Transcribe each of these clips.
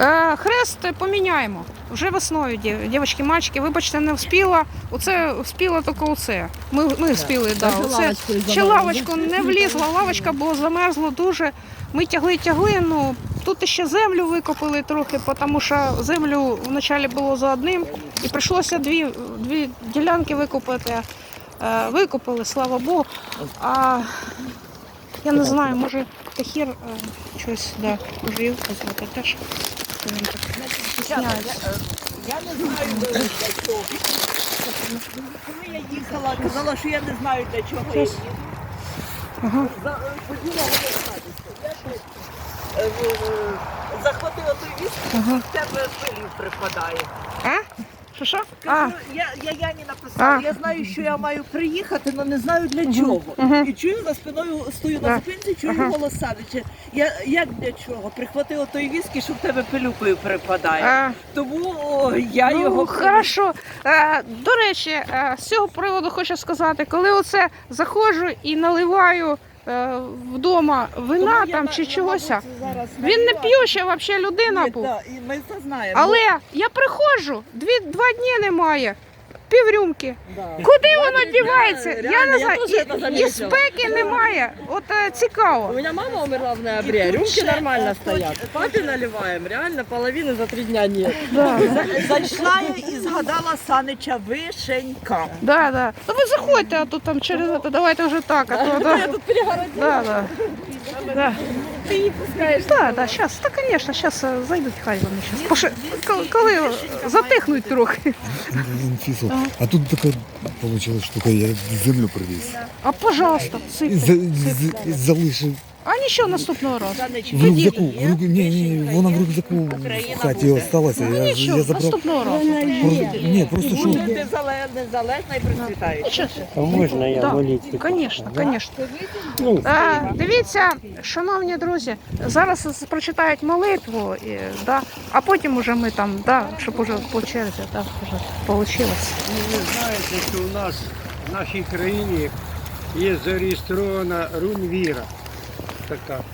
Е, хрест поміняємо. Вже весною, дів- дівчатки, мальчики, вибачте, не вспіла. Оце вспіла тільки оце. Ми, ми вспіли, да. Оце. Ще лавочку не влізла, лавочка була замерзла дуже. Ми тягли, тягли. Ну тут ще землю викопали трохи, тому що землю вначалі було за одним, і прийшлося дві, дві ділянки викопати. Е, викопали, слава Богу. А я не знаю, може Тахір е, щось да, його позвати теж. Він так стісняється. Я не знаю для чого. Коли я їхала, казала, що я не знаю для чого я їду. Ага. Е, захватила той віз, в тебе пилів припадає. А? Що що? А, Кажу, я, я Яні написала, А. я знаю, що я маю приїхати, але не знаю для чого. І чую за спиною, стою на зупинці, чую голос Савича. Я, як для чого? Прихватила той віскі, що в тебе пилюкою припадає. а, Тому о, я ну, його хорошо. Е, до речі, е, з цього приводу хочу сказати, коли оце заходжу і наливаю е, вдома вина там чи чогось, він не п'юща взагалі людина Ні, був. да, і ми це знаємо. Але я приходжу, дві, два дні немає, піврюмки. Да. Куди воно дівається? Я реально, не я знаю. теж І, і заметила. спеки немає. От е, цікаво. У меня мама умерла в ноябре, рюмки нормально стоят. Папе наливаем, реально половины за три дня нет. Да, Зайшла я і згадала Санича Вишенька. да, да. Ну ви заходьте, а то там через це, давайте вже так, а то да. Я тут перегородила. Да, да. Да. Ты не пускаєш? Так, так, зараз, так, звісно, зараз зайдуть хай вони зараз. Поше, коли, коли затихнуть трохи. Анфису. А тут такая получилась штука, я землю привіз. А пожалуйста, И сипте. за, з- залишив А нічого наступного разу. В рюкзаку. В рюк... Ні, ні, вона в рюкзаку в хаті осталася. Ну Я, нічого, я забрав. наступного разу. Про... Ні, просто що. Буде незалежна, незалежна і процвітаюча. Нічого. А можна я Да, молитву? Звісно, звісно. Ну, Е, дивіться, шановні друзі, зараз з- прочитають молитву, і, да, а потім уже ми там, да, щоб уже по черзі, да, вже вийшло. ви знаєте, що у нас в нашій країні є зареєстрована рунвіра. Така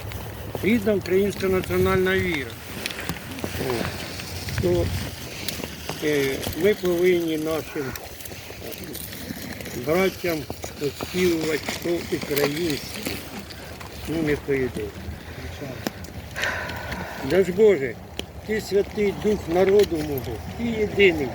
рідна українська національна віра. Е, ми повинні нашим е, браттям оспівувати що українське. Ну, не по ідеї. Даж Боже, ти святий дух народу мого, ти єдиний.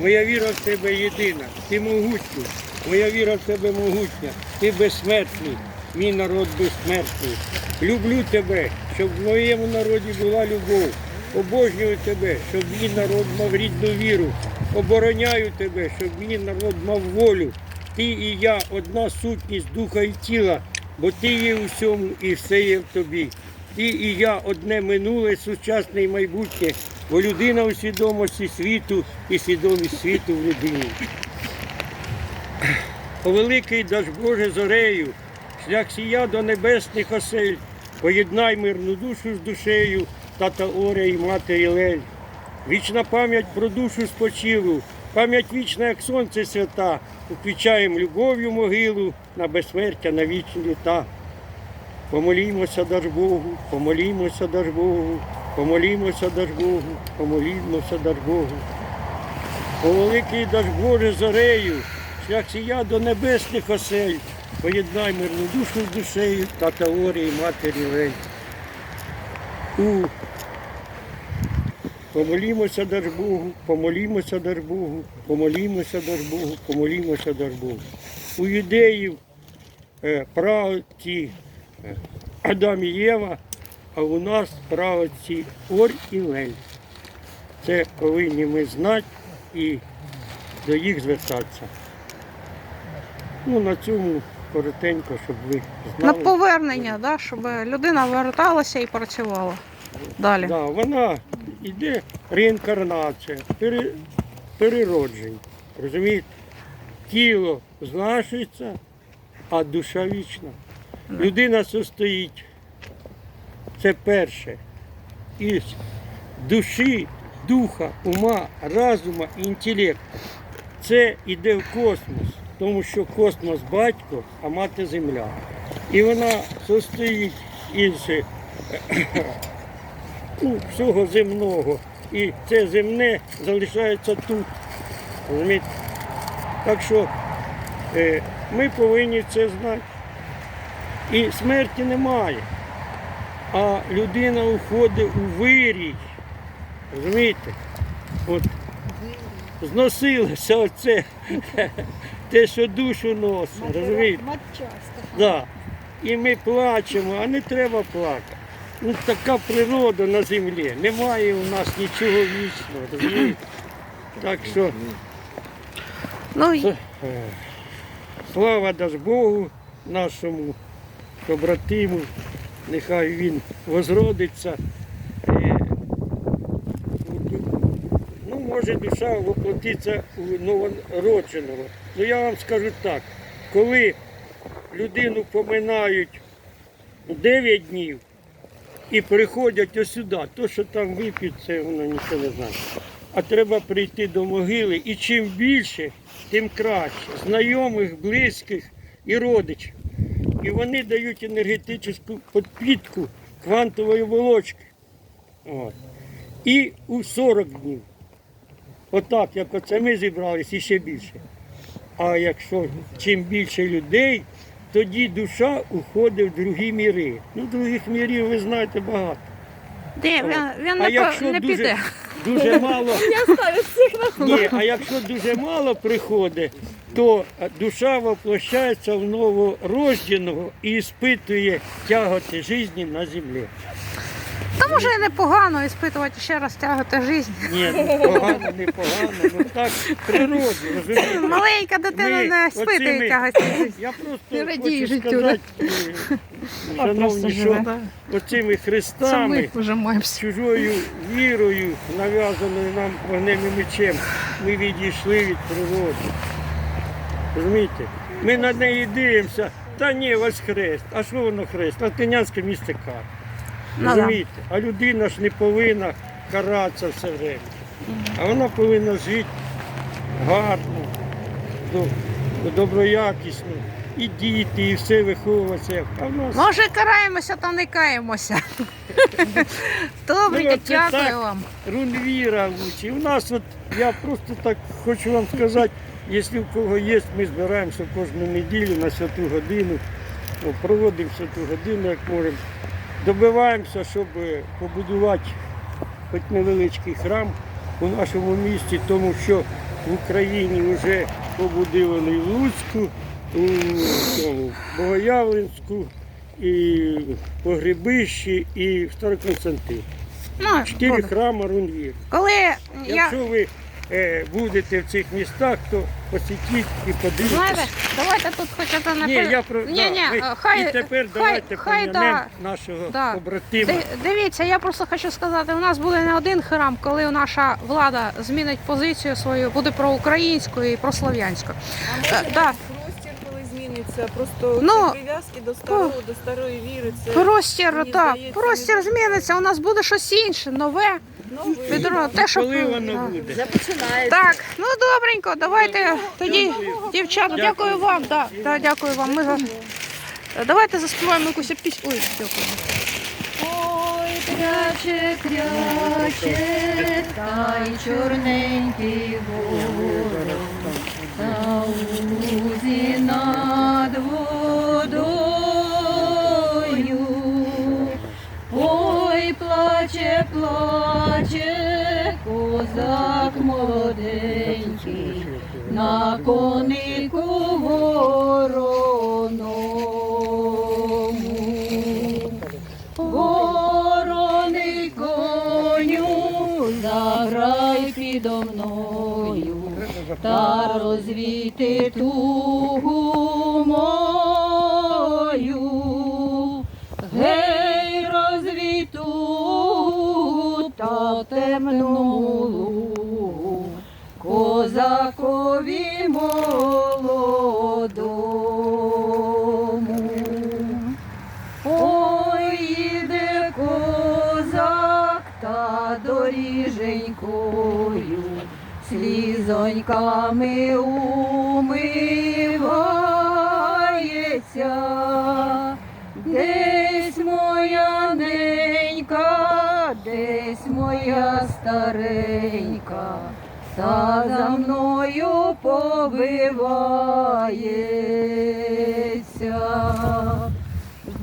Моя віра в тебе єдина, ти могутній, моя віра в тебе могутня, ти безсмертний, мій народ безсмертний. Люблю тебе, щоб в моєму народі була любов. Обожнюю тебе, щоб мій народ мав рідну віру. Обороняю тебе, щоб мій народ мав волю. Ти і я одна сутність духа і тіла, бо ти є у всьому і все є в тобі. Ти і я одне минуле, сучасне і майбутнє, бо людина у свідомості світу і свідомість світу в людині. О великий даж Боже зорею, шлях сія до небесних осель, поєднай мирну душу з душею, тата Оря і матері Лель. Вічна пам'ять про душу спочилу, пам'ять вічна, як сонце свята, уквічаєм любов'ю могилу на безсмертя, на вічні літа. Помолімося даж Богу, помолімося даж Богу, помолімося даж Богу, помолімося даж Богу. О великий даж Боже зорею, шлях сія до небесних осель, поєднай мирну душу з душею та теорії матері Лель. У Помолімося даж Богу, помолімося даж Богу, помолімося даж Богу, помолімося даж Богу. У юдеїв е, праотці е, Адам і Єва, а у нас праотці Ор і Лель. Це повинні ми знати і до їх звертатися. Ну, на цьому коротенько, щоб ви На повернення, да, щоб людина верталася і працювала далі. Да, вона йде реінкарнація, пере, переродження. Розумієте? Тіло знашується, а душа вічна. Людина состоїть, це перше, із душі, духа, ума, разума інтелекту. Це йде в космос, тому що космос батько, а мати земля. І вона состоїть із ну, всього земного. І це земне залишається тут. Розумієте? Так що е, ми повинні це знати. І смерті немає. А людина уходить у вирій. Розумієте? От зносилося оце, те, що душу носить, розумієте? Да. І ми плачемо, а не треба плакати. Ну, така природа на землі. Немає у нас нічого вічного, розумієте? Так що Ну, е, слава даж Богу нашому побратиму, нехай він возродиться. Е, Ну, душа воплотиться у новородженого. Ну я вам скажу так, коли людину поминають 9 днів і приходять ось сюди, то, що там вип'ють, це воно нічого не знає. А треба прийти до могили, і чим більше, тим краще. Знайомих, близьких і родичів. І вони дають енергетичну підпітку квантової волочки. От. І у 40 днів. Отак, як оце ми зібрались, і ще більше. А якщо чим більше людей, тоді душа уходить в другі міри. Ну, других мірів ви знаєте багато. де він, він А не, якщо не дуже, піде. дуже мало, Ні, а якщо дуже мало приходить, то душа воплощається в новородженого і іспитує тяготи житті на землі. Та може і непогано іспитувати ще раз тягати життя. Ні, ну погано, не погано, ну так природі, розумієте? Маленька дитина Ми не спитує оцими- тягати життя. Я просто радій хочу життю, сказати, е, шановні, що живе. оцими Це хрестами, ми чужою вірою, нав'язаною нам вогнем і мечем, ми відійшли від природи. Розумієте? Ми на неї дивимося, та ні, ось хрест. А що воно хрест? Латинянське місце кар. Ну. Розумієте? А людина ж не повинна каратися все время. А вона повинна жити гарно, доброякісно. І діти, і все виховуватися. А в нас Може, караємося, та не каємося. Добренько, Ну, дякую вам. рунвіра лучше. У нас от, я просто так хочу вам сказати, якщо в кого є, ми збираємося кожну неділю на святу годину, ну, проводимо святу годину, як можемо. Добиваємося, щоб побудувати хоч невеличкий храм у нашому місті, тому що в Україні вже побудований в Луцьку, у Богоявленську, і Погребищі, і в Староконстантині. Ну, Чотири храми Рунвір. коли я, Якщо ви е, будете в цих містах, то посітіть і подивіться. давайте тут хочете Ні, написати. я про ні, да, ні, хай, і тепер хай, давайте хай, пом'янемо да, нашого да. побратима. Ди- Дивіться, я просто хочу сказати, у нас буде не один храм, коли наша влада змінить позицію свою, буде проукраїнською і прослов'янською. Е, да. Простір, просто Ну, прив'язки до старого, до старої віри, це Простір, так, здається, простір не зміниться, у нас буде щось інше, нове. новий. Відро, те, що Коли воно да. буде? Вже починається. Так, ну добренько, давайте тоді, дівчата, дякую вам. Да, да, дякую вам. Ми за- давайте заспіваємо якусь пісню. Ой, дякую. Ой, кряче, кряче, та й чорненький ворог, та лузі над. Ой, плаче, плаче, козак молоденький, на конику та розвіти тугу старенька, та за мною побивається.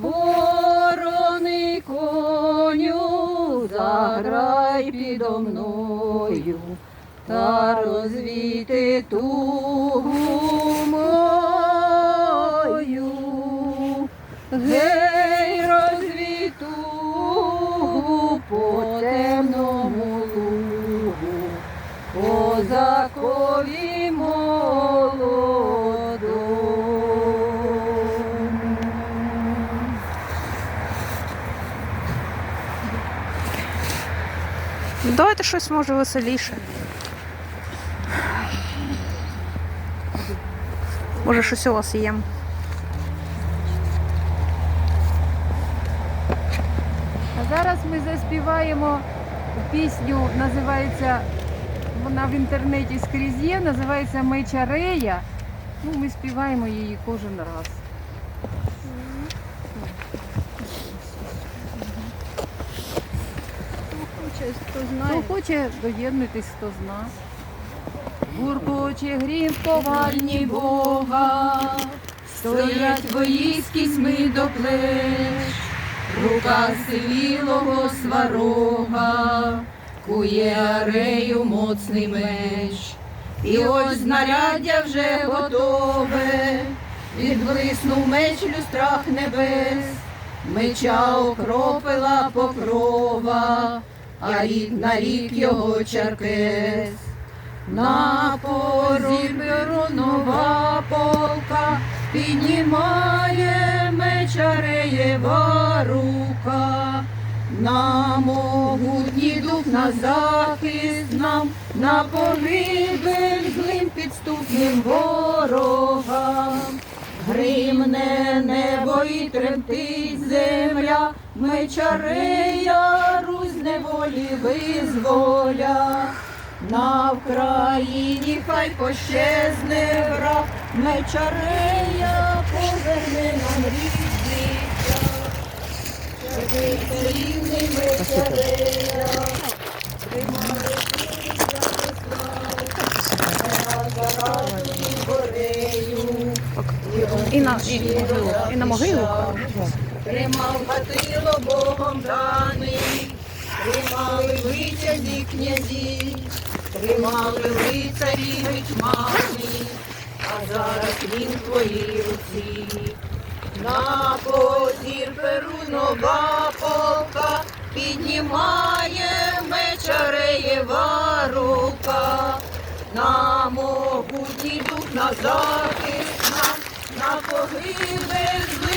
Ворони коню, заграй підо мною, та розвіти тугу Давайте щось може веселіше. Може, щось у вас є. А зараз ми заспіваємо пісню, називається, вона в інтернеті скрізь є, називається Мечарея. Ну, ми співаємо її кожен раз. Хто хоче, доєднуйтесь, хто зна. Гуркоче грім ковальні Бога, стоять воїські сми до плеч. Рука сивілого сварога, кує арею моцний меч. І ось знаряддя вже готове, відблиснув меч люстрах небес, меча окропила покрова, а рік на рік його чаркес. На порі нова полка піднімає мечареєва рука. На могутній дух на захист нам, на погибель злим підступним ворогам. Гримне небо і тремтить земля, мечарея, Неволі визволя. На Вкраїні хай пощезне враг, мечарея поверне нам рідний. Щаститься рівний мечарея, тримає горею. І на, і, і на могилу. Тримав гатило Богом даний, тримали витязі князі, тримали лицарі гетьмани, а зараз він в твоїй руці. На позір перунова полка піднімає мечареєва рука. На могутній дух на захист нам, на погибель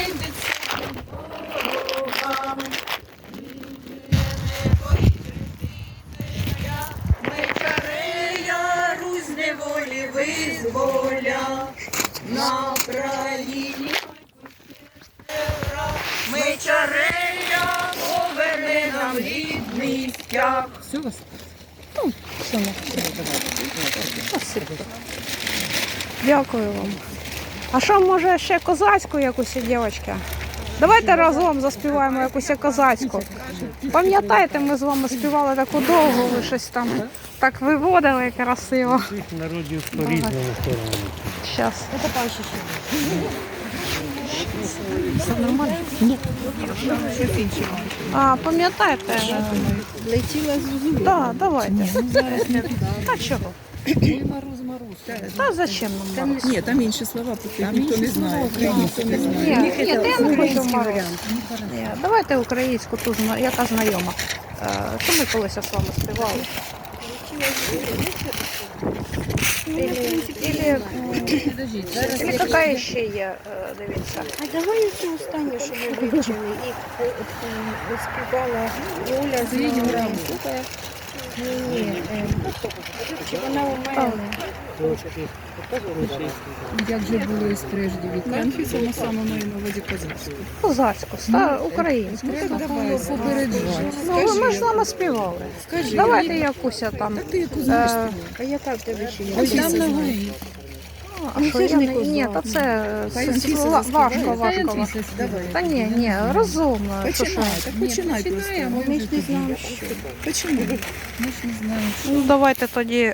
Дякую вам. А що може ще козацьку якусь дівчатка? Давайте разом заспіваємо якусь козацьку. Пам'ятаєте, ми з вами співали таку довгу, ви щось там так виводили красиво. Народів по-різному. Зараз. А, пам'ятаєте? Летіла з. Так, давайте. Та чого? Мороз, мороз. Та зачем нам мороз? Ні, там інші слова, поки ніхто не знає. Українську не знає. Ні, ні, та я не хочу мороз. Ні, давайте українську ту, зна- яка знайома. Е, Що ми колись з вами співали? Или, или, м, или яка ще є, е, дивіться. А давай цю останню, що ми вивчили, і е, е, співала Юля з Ні, ні, вона у мене? Як же були прежде від Кемфіса, ми саме маємо на увазі козацьку. Козацьку, ста, українську. Так давай, попереджувати. Ну, ми ж з вами співали. Давайте якусь там. Ти яку знаєш Е, ти? А яка в тебе ще є? Ось там на горі. А що я не не ні, та це заспіває. важко, важко. Та ні, ні, розумно. Починай, так починай починаємо. Ми ж не знаємо, що. Починай. Ми ж не знаємо. Ну давайте тоді